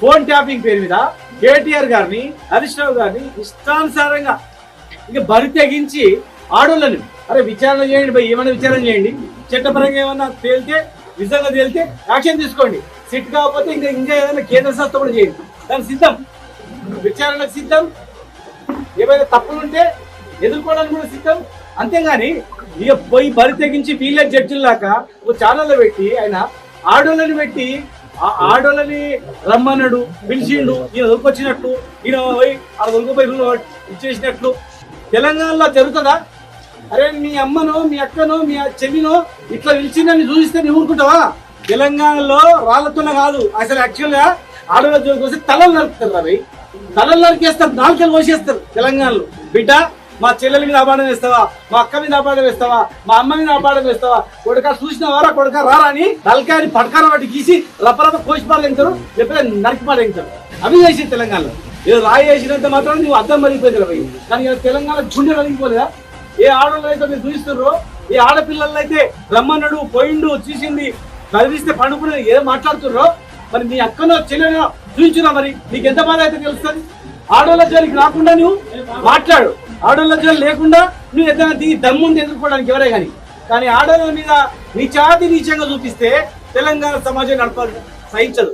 Phone tapping పేరు మీద కేటీఆర్ గారిని హరీష్ రావు గారిని ఇష్టానుసారంగా ఇక బరి తెగించి ఆడోళ్ళని. అరే విచారణ చేయండి భయ్ ఏమైనా విచారణ చేయండి. చట్టపరంగా ఏమన్నా తేలితే నిజంగా తేలితే యాక్షన్ తీసుకోండి. సిట్ కాకపోతే ఇంకా ఇంకా ఏదైనా కేంద్ర సంస్థ కూడా చేయండి. దానికి సిద్ధం. విచారణకు సిద్ధం. ఏమైనా తప్పులు ఉంటే ఎదుర్కోవడానికి కూడా సిద్ధం. అంతేగాని ఇక పోయి బరి తెగించి వీళ్ళ జడ్జిల్లాక ఒక ఛానల్లో పెట్టి ఆయన ఆడోళ్ళని పెట్టి ఆ ఆడోళ్ళని రమ్మన్నాడు పిలిచిండు ఈయన దొరికొచ్చినట్టు ఈయన పోయి ఆ దొరికిపోయి ఇచ్చేసినట్లు. తెలంగాణలో జరుగుతుందా? అరే మీ అమ్మను మీ అక్కనో మీ చెల్లినో ఇట్లా పిలిచిందని చూపిస్తే నీ ఊరుకుంటావా? తెలంగాణలో రాళ్ళతోనే కాదు అసలు యాక్చువల్గా ఆడవాళ్ళ జోలికి వస్తే తలలు నరుకుతారు రవి తలలు నరికేస్తారు నాలుకలు కోసేస్తారు తెలంగాణలో. బిడ్డ మా చెల్లెల మీద అపాడం వేస్తావా మా అక్క మీద అపాడం వేస్తావా మా అమ్మ మీద అపాడం వేస్తావా కొడుక చూసిన వారా కొడుక రారా అని తలకాయని పడకారం వాటి గీసి రప్పరప్ప కోసి పాడెంగుతారు లేకపోతే నరికి పాడెంగుతారు అవి చేసి తెలంగాణలో. ఏదో రాయి వేసినంత మాత్రం నువ్వు అర్థం మరిగిపోయింది రవి కానీ తెలంగాణ గుండె కలిగిపోలేదా ఏ ఆడవాళ్ళు అయితే మీరు చూపిస్తుర్రో ఏ ఆడపిల్లలు అయితే రమ్మన్నాడు పోయిండు చూసింది చదివిస్తే పండుకునే ఏదో మాట్లాడుతున్నారో మరి మీ అక్కనో చెల్లెనో చూపించురా మరి. నీకు ఎంత బాధ అయితే తెలుస్తుంది? ఆడవాళ్ళ జోలికి రాకుండా నువ్వు మాట్లాడు. ఆడవాళ్ళ లేకుండా నువ్వు ఏదైనా దిగి దమ్ముంది ఎదుర్కోవడానికి ఎవరే కానీ. కానీ ఆడవాళ్ళ మీద నీచాతి నీచంగా చూపిస్తే తెలంగాణ సమాజం నడపాలి సహించదు.